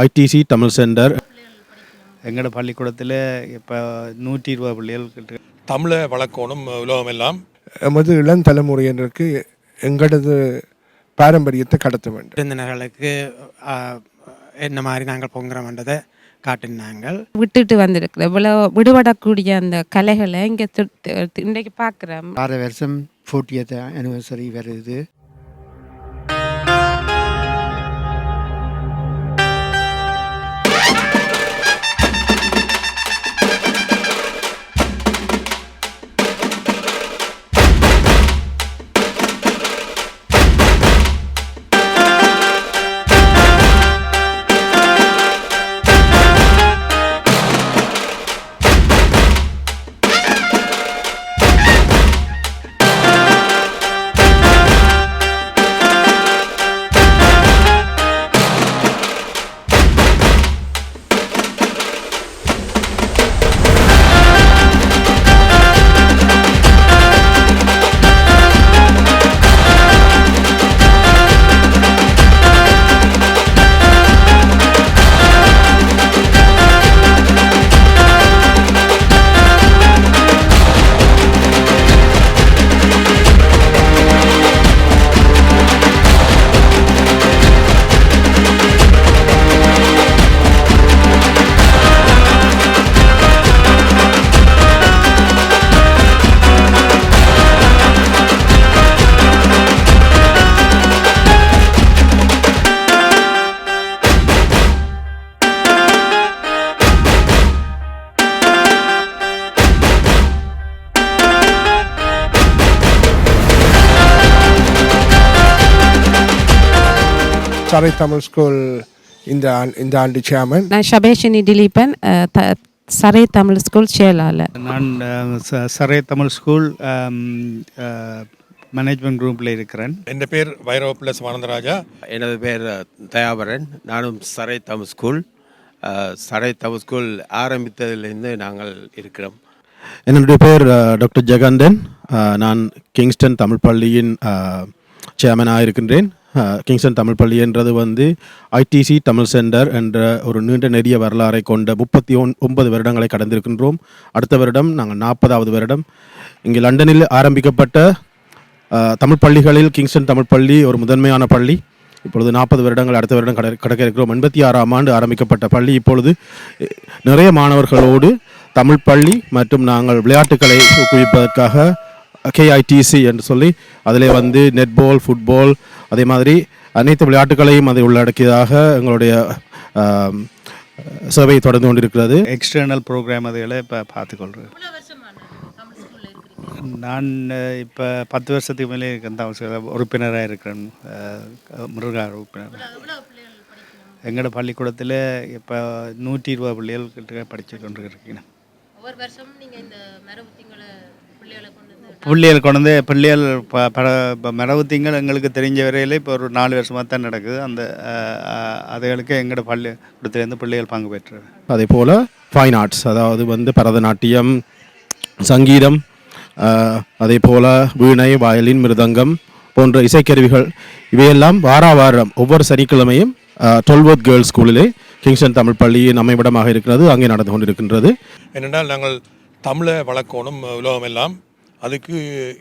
ITC Tamil centre எங்களோட பள்ளிக்கூடத்தில் இப்போ நூற்றி இருபது பிள்ளைகள் தமிழை வளர்க்கணும் உலகமெல்லாம். எமது இளம் தலைமுறையினருக்கு எங்களது பாரம்பரியத்தை கடத்த வேண்டும். விருந்தினர்களுக்கு என்ன மாதிரி நாங்கள் பொங்குறோம்ன்றதை காட்டினாங்கள் விட்டுட்டு வந்திருக்கிறோம். இவ்வளோ விடுபடக்கூடிய அந்த கலைகளை இங்கே இன்றைக்கு பார்க்குறோம். ஆறு வருஷம் ஃபோர்ட்டியத் அனிவர்சரி வருது. சரை தமிழ் ஸ்கூல் இந்த இந்த ஆண்டு சேர்மன் நான் ஷபேஷினி திலீபன் சரை தமிழ் ஸ்கூல் செயலாளர். நான் சரே தமிழ் ஸ்கூல் மேனேஜ்மெண்ட் குரூப்பில் இருக்கிறேன். என் பேர் வைரவ பிள்ளை ஆனந்தராஜா எனது பேர் தயாபரன். நானும் Surrey Tamil school Surrey Tamil school ஆரம்பித்ததிலிருந்து நாங்கள் இருக்கிறோம். என்னுடைய பேர் டாக்டர் ஜெகந்தன். நான் கிங்ஸ்டன் தமிழ் பள்ளியின் சேர்மனாக இருக்கின்றேன் கிங்ஸ்டன் தமிழ் பள்ளி என்றது வந்து ஐடிசி தமிழ் சென்டர் என்ற ஒரு நீண்ட நெடிய வரலாறை கொண்ட முப்பத்தி ஒன் ஒன்பது வருடங்களை கடந்திருக்கின்றோம். அடுத்த வருடம் நாங்கள் நாற்பதாவது வருடம். இங்கே லண்டனில் ஆரம்பிக்கப்பட்ட தமிழ் பள்ளிகளில் கிங்ஸ்டன் தமிழ் பள்ளி ஒரு முதன்மையான பள்ளி. இப்பொழுது நாற்பது வருடங்கள் அடுத்த வருடம் கட கடக்க இருக்கிறோம். எண்பத்தி ஆறாம் ஆண்டு ஆரம்பிக்கப்பட்ட பள்ளி. இப்பொழுது நிறைய மாணவர்களோடு தமிழ் பள்ளி மற்றும் நாங்கள் விளையாட்டுகளை ஊக்குவிப்பதற்காக கேஐடிசி என்று சொல்லி அதிலே வந்து நெட்பால் ஃபுட்பால் அதே மாதிரி அனைத்து விளையாட்டுகளையும் அதை உள்ளடக்கியதாக எங்களுடைய சேவை தொடர்ந்து கொண்டிருக்கிறது. எக்ஸ்டர்னல் ப்ரோக்ராம் அதுகளை இப்போ பார்த்துக்கொள்கிறேன் நான் இப்போ பத்து வருஷத்துக்கு மேலே இருக்கேன். உறுப்பினராக இருக்கிறேன். மிருகா உறுப்பினர். எங்களோட பள்ளிக்கூடத்தில் இப்போ நூற்றி இருபது பிள்ளைகள் கிட்ட படித்து கொண்டு இருக்கேன் ஒவ்வொரு வருஷமும் நீங்க இந்த மரபு திங்களை பிள்ளைகளை கொண்டு வந்து பிள்ளைகள் மரபு திங்கள் எங்களுக்கு தெரிஞ்ச வரையில் இப்போ ஒரு நாலு வருஷமாக தான் நடக்குது. அந்த அதுகளுக்கு எங்களோட பள்ளி கூடத்துலேருந்து பிள்ளைகள் பங்கு பெற்று அதே போல் ஃபைன் ஆர்ட்ஸ் அதாவது வந்து பரதநாட்டியம் சங்கீதம் அதே போல் வீணை வயலின் மிருதங்கம் போன்ற இசைக்கருவிகள் இவையெல்லாம் வார வாரம் ஒவ்வொரு சனிக்கிழமையும் டுவெல்வர்த் கேர்ள்ஸ் ஸ்கூலிலே கிங்ஸ்டன் தமிழ் பள்ளியின் அமைவிடமாக இருக்கிறது அங்கே நடந்து கொண்டிருக்கின்றது. என்னென்றால் நாங்கள் தமிழை வளர்க்கணும் உலகமெல்லாம். அதுக்கு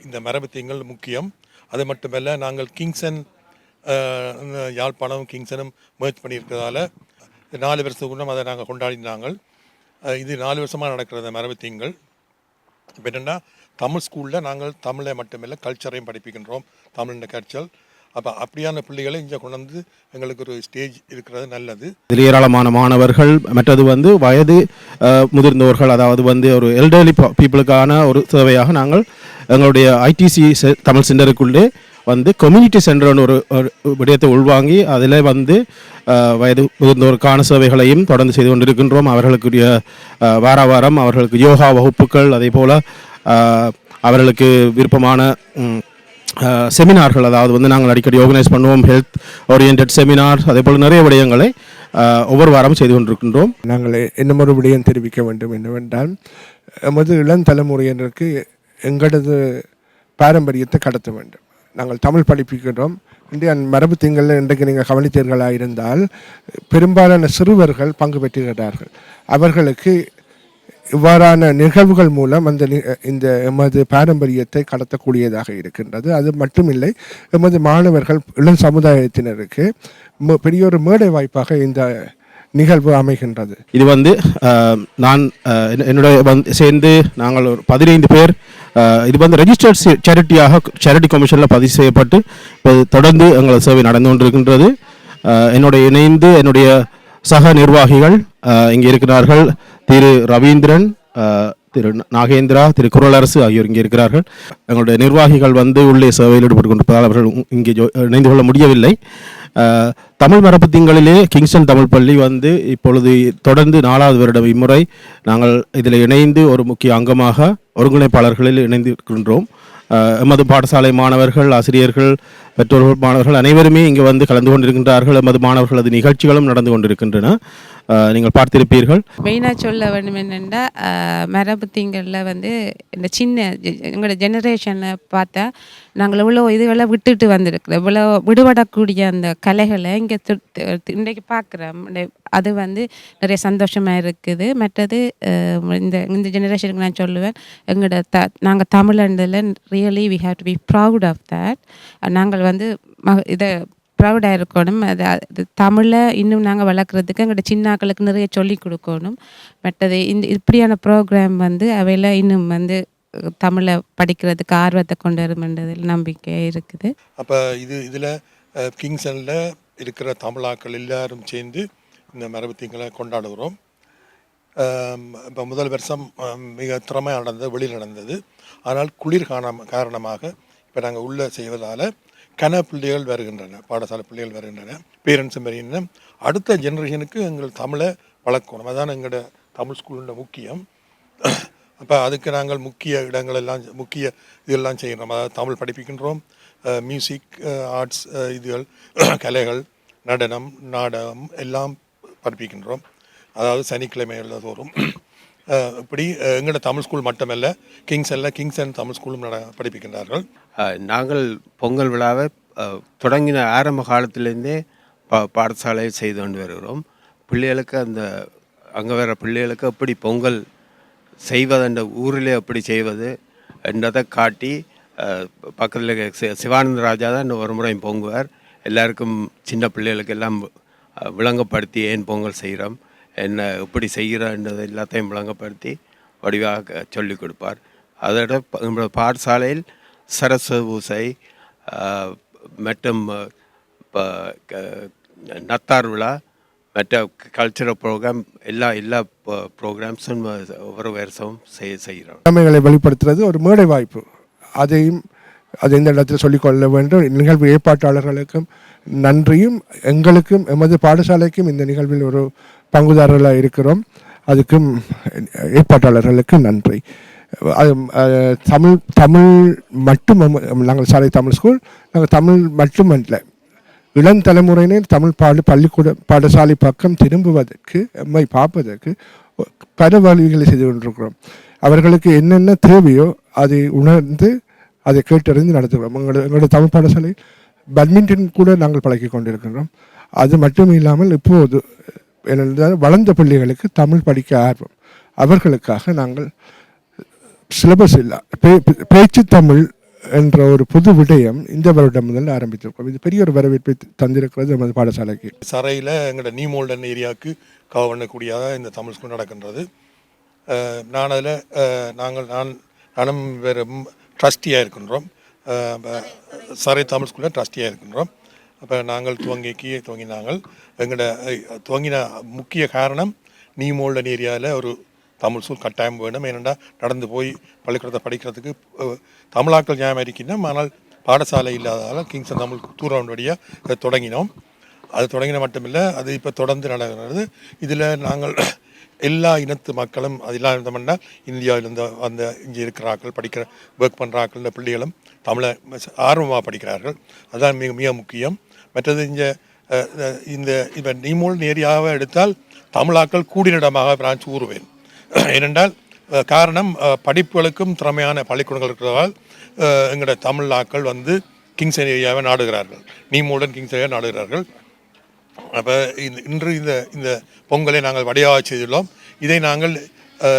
இந்த மரபத்தியங்கள் முக்கியம். அது மட்டுமல்ல நாங்கள் கிங்சன் யாழ்ப்பாணம் கிங்சனும் முயற்சி பண்ணியிருக்கிறதால நாலு வருஷத்துக்கு முன்னம் அதை நாங்கள் கொண்டாடினாங்க இது நாலு வருஷமாக நடக்கிற இந்த மரபத்தியங்கள் இப்போ என்னென்னா தமிழ் ஸ்கூலில் நாங்கள் தமிழை மட்டுமில்லை கல்ச்சரையும் படிப்பிக்கின்றோம். தமிழின் கல்ச்சர் அப்போ அப்படியான பிள்ளைகளை இங்கே கொண்டு வந்து எங்களுக்கு ஒரு ஸ்டேஜ் இருக்கிறது நல்லது. இதில் ஏராளமான மாணவர்கள் மற்றது வந்து வயது முதிர்ந்தவர்கள் அதாவது வந்து ஒரு எல்டர்லி பீப்புளுக்கான ஒரு சேவையாக நாங்கள் எங்களுடைய ஐடிசி தமிழ் சென்டருக்குள்ளே வந்து கம்யூனிட்டி சென்டர்னு ஒரு விடயத்தை உள்வாங்கி அதில் வந்து வயது முதிர்ந்தோருக்கான சேவைகளையும் தொடர்ந்து செய்து கொண்டிருக்கின்றோம். அவர்களுக்குரிய வார வாரம் அவர்களுக்கு யோகா வகுப்புகள் அதே போல் அவர்களுக்கு விருப்பமான செமினார்கள் அதாவது வந்து நாங்கள் அடிக்கடி ஆர்கனைஸ் பண்ணுவோம் ஹெல்த் ஓரியன்ட் செமினார் அதே போல் நிறைய விடயங்களை ஒவ்வொரு வாரம் செய்து கொண்டிருக்கின்றோம். நாங்கள் இன்னும் ஒரு விடயம் தெரிவிக்க வேண்டும் என்னவென்றால் எமது இளம் தலைமுறையினருக்கு எங்களது பாரம்பரியத்தை கடத்த வேண்டும். நாங்கள் தமிழ் படிப்பிக்கிறோம் இந்திய மரபு திங்களில் இன்றைக்கு நீங்கள் கவனித்தீர்களாக இருந்தால் பெரும்பாலான சிறுவர்கள் பங்கு பெற்றுகிறார்கள் அவர்களுக்கு இவ்வாறான நிகழ்வுகள் மூலம் அந்த நி- இந்த எமது பாரம்பரியத்தை கடத்தக்கூடியதாக இருக்கின்றது. அது மட்டுமில்லை எமது மாணவர்கள் இளம் சமுதாயத்தினருக்கு பெரிய ஒரு மேடை வாய்ப்பாக இந்த நிகழ்வு அமைகின்றது. இது வந்து நான் என்னுடைய வந்து சேர்ந்து நாங்கள் ஒரு பதினைந்து பேர் இது வந்து ரெஜிஸ்டர்ட் சேரிட்டியாக சேரிட்டி கமிஷனில் பதிவு செய்யப்பட்டு தொடர்ந்து எங்களது சேவை நடந்து கொண்டிருக்கின்றது. என்னுடைய இணைந்து என்னுடைய சக நிர்வாகிகள் இங்கே இருக்கிறார்கள். திரு ரவீந்திரன் திரு நாகேந்திரா திரு குரலரசு ஆகியோர் இங்கே இருக்கிறார்கள். எங்களுடைய நிர்வாகிகள் வந்து உள்ளே சேவையில் ஈடுபட்டு கொண்டிருப்பதால் அவர்கள் இங்கே இணைந்து கொள்ள முடியவில்லை. தமிழ் மரபு திங்களிலே கிங்ஸ்டன் தமிழ் பள்ளி வந்து இப்பொழுது தொடர்ந்து நாலாவது வருடம் இம்முறை நாங்கள் இதில் இணைந்து ஒரு முக்கிய அங்கமாக ஒருங்கிணைப்பாளர்களில் இணைந்திருக்கின்றோம். எமது பாடசாலை மாணவர்கள் ஆசிரியர்கள் பெற்றோர்கள் மாணவர்கள் அனைவருமே இங்கே வந்து கலந்து கொண்டிருக்கின்றார்கள். எமது மாணவர்களது நிகழ்ச்சிகளும் நடந்து கொண்டிருக்கின்றன. நீங்கள் பார்த்திருப்பீர்கள். மெயினாக சொல்ல வேண்டும் என்னென்னா மரபு திங்களில் வந்து இந்த சின்ன எங்களோட ஜெனரேஷனை பார்த்தா நாங்கள் இவ்வளோ இதுகளை விட்டுட்டு வந்திருக்கிறோம். இவ்வளோ விடுபடக்கூடிய அந்த கலைகளை இங்கே இன்றைக்கு பார்க்குறோம். அது வந்து நிறைய சந்தோஷமாக இருக்குது. மற்றது இந்த இந்த ஜெனரேஷனுக்கு நான் சொல்லுவேன் எங்களோட த நாங்கள் தமிழண்டில் really we have to be proud of that நாங்கள் வந்து ம இதை ப்ரௌடாக இருக்கணும். அது அது தமிழை இன்னும் நாங்கள் வளர்க்குறதுக்கு எங்களோட சின்னாக்களுக்கு நிறைய சொல்லிக் கொடுக்கணும். மற்றது இந்த இப்படியான ப்ரோக்ராம் வந்து அவையில் இன்னும் வந்து தமிழை படிக்கிறதுக்கு ஆர்வத்தை கொண்டு வருமென்றதில் நம்பிக்கை இருக்குது. அப்போ இது இதில் கிங்ஸனில் இருக்கிற தமிழாக்கள் எல்லாரும் சேர்ந்து இந்த மரபு திங்களை கொண்டாடுகிறோம் இப்போ முதல் வருஷம் மிக திறமையாக நடந்தது வெளியில் நடந்தது. ஆனால் குளிர் காரணம் காரணமாக இப்போ நாங்கள் உள்ளே செய்வதால் கன பிள்ளைகள் வருகின்றன பாடசாலை பிள்ளைகள் வருகின்றன பேரண்ட்ஸும் வருகின்றன. அடுத்த ஜெனரேஷனுக்கு எங்கள் தமிழை வளர்க்கணும். அதான் எங்களோட தமிழ் ஸ்கூலுடைய முக்கியம். அப்போ அதுக்கு நாங்கள் முக்கிய இடங்கள் எல்லாம் முக்கிய இதெல்லாம் செய்கிறோம் அதாவது தமிழ் படிப்பிக்கின்றோம் மியூசிக் ஆர்ட்ஸ் இதுகள் கலைகள் நடனம் நாடகம் எல்லாம் படிப்பிக்கின்றோம். அதாவது சனிக்கிழமைகளில் தோறும். இப்படி எங்களோட தமிழ் ஸ்கூல் மட்டுமல்ல கிங்ஸ் எல்ல கிங்ஸ் அண்ட் தமிழ் ஸ்கூலும் நட படிப்பிக்கின்றார்கள். நாங்கள் பொங்கல் விழாவை தொடங்கின ஆரம்ப காலத்திலேருந்தே பா பாடசாலையை செய்து கொண்டு வருகிறோம். பிள்ளைகளுக்கு அந்த அங்கே வர பிள்ளைகளுக்கு எப்படி பொங்கல் செய்வது அந்த ஊரில் எப்படி செய்வது என்றதை காட்டி பக்கத்தில் சிவானந்த ராஜா தான் ஒரு முறை பொங்குவார். எல்லாருக்கும் சின்ன பிள்ளைகளுக்கு எல்லாம் விளங்கப்படுத்தி ஏன் பொங்கல் செய்கிறோம். என்ன எப்படி செய்கிறான்றது எல்லாத்தையும் விளங்கப்படுத்தி வடிவாக சொல்லிக் கொடுப்பார். அதோட நம்மளோட பாடசாலையில் சரஸ்வதி பூசை மற்றும் நத்தார் விழா மற்ற கல்ச்சரல் ப்ரோக்ராம் எல்லா எல்லா ப்ரோக்ராம்ஸும் ஒவ்வொரு வருஷமும் செய்ய செய்கிறோம். திறமைகளை வெளிப்படுத்துறது ஒரு மேடை வாய்ப்பு. அதையும் அதை இந்த இடத்தில் சொல்லிக்கொள்ள வேண்டும். நிகழ்வு ஏற்பாட்டாளர்களுக்கும் நன்றியும் எங்களுக்கும் எமது பாடசாலைக்கும் இந்த நிகழ்வில் ஒரு பங்குதாரர்களாக இருக்கிறோம். அதுக்கும் ஏற்பாட்டாளர்களுக்கு நன்றி. அது தமிழ் தமிழ் மட்டும் நாங்கள் சாலை தமிழ் ஸ்கூல் நாங்கள் தமிழ் மட்டுமல்ல. இளம் தலைமுறையினர் தமிழ் பாடு பள்ளிக்கூட பாடசாலை பக்கம் திரும்புவதற்கு எம்மை பார்ப்பதற்கு பல வழிகளை செய்து கொண்டிருக்கிறோம். அவர்களுக்கு என்னென்ன தேவையோ அதை உணர்ந்து அதை கேட்டறிந்து நடத்துகிறோம். எங்களோட எங்களோட தமிழ் பாடசாலை பேட்மிண்டன் கூட நாங்கள் பழக்கி கொண்டிருக்கிறோம். அது மட்டும் இல்லாமல் இப்போது வளர்ந்த பிள்ளைகளுக்கு தமிழ் படிக்க ஆர்வம். அவர்களுக்காக நாங்கள் சிலபஸ் இல்லை பே பேச்சு தமிழ் என்ற ஒரு புது விடயம் இந்த வருடம் முதல் ஆரம்பித்திருக்கோம். இது பெரிய ஒரு வரவேற்பை தந்திருக்கிறது நமது பாடசாலைக்கு. சரையில் எங்களோட நியூமோல்டன் ஏரியாவுக்கு கவர் பண்ணக்கூடியதாக இந்த தமிழ் ஸ்கூல் நடக்கின்றது. நான் அதில் நாங்கள் நான் நானும் வேறு ட்ரஸ்டியாக இருக்கின்றோம். சரை தமிழ் ஸ்கூலில் ட்ரஸ்டியாக இருக்கின்றோம். அப்போ நாங்கள் துவங்கிக்கு துவங்கினாங்கள் எங்களோட துவங்கின முக்கிய காரணம் நியூமோல்டன் ஏரியாவில் ஒரு தமிழ் ஸ்கூல் கட்டாயம் வேணும். ஏனெண்டா நடந்து போய் பள்ளிக்கூடத்தை படிக்கிறதுக்கு தமிழாக்கள் நியாயம் இருக்கின்றோம் ஆனால் பாடசாலை இல்லாததால் கிங்ஸ் தமிழ் தூரம் வழியாக தொடங்கினோம். அது தொடங்கின மட்டுமில்லை அது இப்போ தொடர்ந்து நடக்கிறது. இதில் நாங்கள் எல்லா இனத்து மக்களும் அது எல்லாம் இருந்தோம்னா இந்தியாவிலிருந்து அந்த இங்கே இருக்கிறார்கள் படிக்கிற ஒர்க் பண்ணுறாக்கள் இந்த பிள்ளைகளும் தமிழை ஆர்வமாக படிக்கிறார்கள். அதுதான் மிக மிக முக்கியம். மற்றது இங்கே இந்த இப்போ நீமூல் ஏரியாவை எடுத்தால் தமிழாக்கள் கூடினிடமாக நான் கூறுவேன். ஏனென்றால் காரணம் படிப்புகளுக்கும் திறமையான பள்ளிக்கூடங்கள் இருக்கிறதால் எங்களோட தமிழ் ஆக்கள் வந்து கிங்ஸன் ஏரியாவை நாடுகிறார்கள். நீமூலன் கிங்ஸ் ஏரியா நாடுகிறார்கள். அப்போ இன்று இந்த இந்த பொங்கலை நாங்கள் வடியாக செய்துள்ளோம். இதை நாங்கள்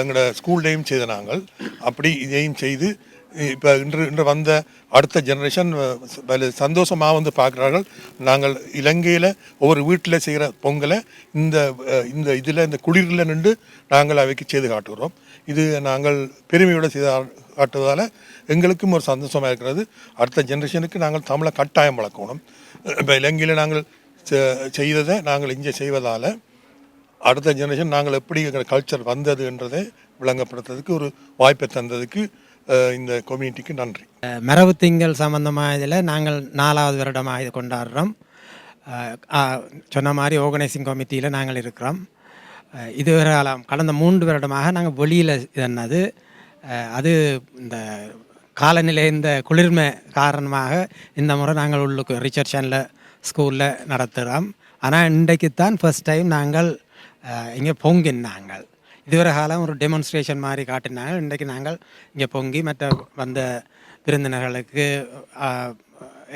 எங்களோட ஸ்கூல்லையும் செய்த நாங்கள். அப்படி இதையும் செய்து இப்போ இன்று இன்று வந்த அடுத்த ஜெனரேஷன் சந்தோஷமாக வந்து பார்க்குறார்கள். நாங்கள் இலங்கையில் ஒவ்வொரு வீட்டில் செய்கிற பொங்கலை இந்த இந்த இதில் இந்த குளிரில் நின்று நாங்கள் அவைக்கு செய்து காட்டுகிறோம். இது நாங்கள் பெருமையோடு செய்து காட்டுவதால் எங்களுக்கும் ஒரு சந்தோஷமாக இருக்கிறது. அடுத்த ஜென்ரேஷனுக்கு நாங்கள் தமிழை கட்டாயம் வளர்க்கணும். இப்போ இலங்கையில் நாங்கள் செ- செய்ததை நாங்கள் இங்கே செய்வதால் அடுத்த ஜெனரேஷன் நாங்கள் எப்படி எங்கள் கல்ச்சர் வந்தது என்றதை விளங்கப்படுத்துறதுக்கு ஒரு வாய்ப்பை தந்ததுக்கு இந்த கம்யூனிட்டிக்கு நன்றி. மரபு திங்கள் சம்பந்தமாக இதில் நாங்கள் நாலாவது வருடமாக இது கொண்டாடுறோம். சொன்ன மாதிரி ஆர்கனைசிங் கமிட்டியில் நாங்கள் இருக்கிறோம். அஹ், இதுவரை கடந்த மூன்று வருடமாக நாங்கள் வெளியில் என்னது அது இந்த காலநிலை இந்த குளிர்மை காரணமாக இந்த முறை நாங்கள் உள்ளுக்கு ரிச்சர்ஷனில் ஸ்கூலில் நடத்துகிறோம் ஆனால் இன்றைக்கு தான் ஃபர்ஸ்ட் டைம் நாங்கள் இங்கே பொங்கினாங்கள். இதுவரை காலம் ஒரு டெமான்ஸ்ட்ரேஷன் மாதிரி காட்டினாங்க. இன்றைக்கு நாங்கள் இங்கே பொங்கி மற்ற வந்த விருந்தினர்களுக்கு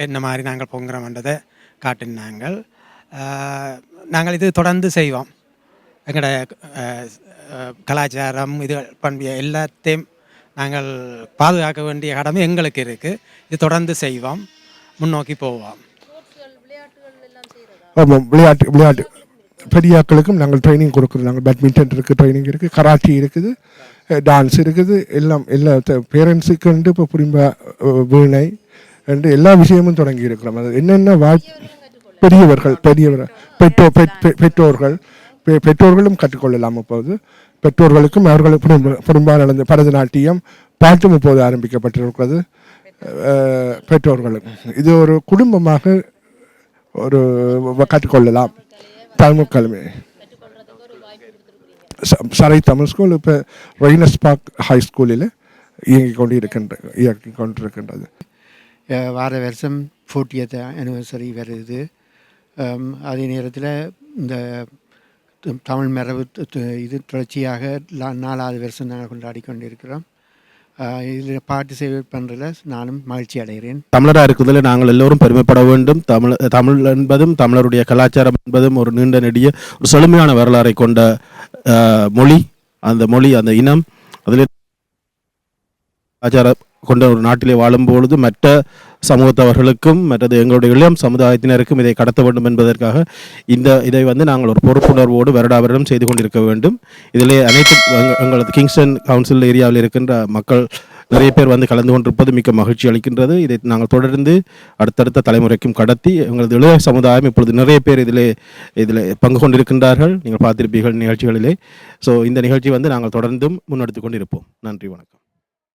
என்ன மாதிரி நாங்கள் பொங்குறோம்ன்றதை காட்டினாங்கள் ஆஹ், நாங்கள் இது தொடர்ந்து செய்வோம். எங்களோட கலாச்சாரம் இது பண்பிய எல்லாத்தையும் நாங்கள் பாதுகாக்க வேண்டிய கடமை எங்களுக்கு இருக்குது இது தொடர்ந்து செய்வோம். முன்னோக்கி போவோம். ஆமாம் விளையாட்டு விளையாட்டு. பெரியாக்களுக்கும் நாங்கள் ட்ரைனிங் கொடுக்குறோம். நாங்கள் பேட்மிண்டன் இருக்குது ட்ரைனிங் இருக்குது கராட்டி இருக்குது டான்ஸ் இருக்குது எல்லாம் எல்லா பேரண்ட்ஸுக்கு வந்து இப்போ புரிம்ப வீணை என்று எல்லா விஷயமும் தொடங்கி இருக்கிறோம். அது என்னென்ன வா பெரியவர்கள் பெரியவர்கள் பெற்றோர் பெற்- பெ- பெற்றோர்கள் பெ- பெற்றோர்களும் கற்றுக்கொள்ளலாம் இப்போது. பெற்றோர்களுக்கும் அவர்களுக்கு பெரும்- நடந்த பரதநாட்டியம் பாட்டும் இப்போது ஆரம்பிக்கப்பட்டிருக்கிறது. பெற்றோர்களுக்கும் இது ஒரு குடும்பமாக ஒரு கற்றுக்கொள்ளலாம். தமிழ் கல்வி. ச- சரை தமிழ் ஸ்கூல் இப்போ ரெய்னஸ் பார்க் ஹை ஸ்கூலில் இயங்கி கொண்டு இருக்கின்ற இயக்கி கொண்டிருக்கின்றது வார வருஷம் ஃபோர்ட்டியத் அனிவர்சரி வருது. அதே நேரத்தில் இந்த தமிழ் மரபு இது தொடர்ச்சியாக நாலாவது வருஷம் நாங்கள் கொண்டாடி கொண்டிருக்கிறோம். இதில் பார்ட்டிசிபேட் பண்ணுறதுல நானும் மகிழ்ச்சி அடைகிறேன். தமிழராக இருக்குதில் நாங்கள் எல்லோரும் பெருமைப்பட வேண்டும். தமிழ் தமிழ் என்பதும் தமிழருடைய கலாச்சாரம் என்பதும் ஒரு நீண்ட நெடிய ஒரு செழுமையான வரலாறை கொண்ட அஹ், மொழி. அந்த மொழி அந்த இனம் அதில் கலாச்சார கொண்ட ஒரு நாட்டிலே வாழும் பொழுது மற்ற சமூகத்தவர்களுக்கும் மற்றது எங்களுடைய இளம் சமுதாயத்தினருக்கும் இதை கடத்த வேண்டும் என்பதற்காக இந்த இதை வந்து நாங்கள் ஒரு பொறுப்புணர்வோடு வருடா செய்து கொண்டிருக்க வேண்டும். இதிலே அனைத்து எங்களது கிங்ஸ்டன் கவுன்சில் ஏரியாவில் இருக்கின்ற மக்கள் நிறைய பேர் வந்து கலந்து கொண்டிருப்பது மிக்க மகிழ்ச்சி அளிக்கின்றது. இதை நாங்கள் தொடர்ந்து அடுத்தடுத்த தலைமுறைக்கும் கடத்தி எங்களது இளைய சமுதாயம் இப்பொழுது நிறைய பேர் இதிலே இதில் பங்கு கொண்டிருக்கின்றார்கள். நீங்கள் பார்த்திருப்பீர்கள் நிகழ்ச்சிகளிலே. ஸோ இந்த நிகழ்ச்சி வந்து நாங்கள் தொடர்ந்தும் முன்னெடுத்து கொண்டிருப்போம். நன்றி வணக்கம்.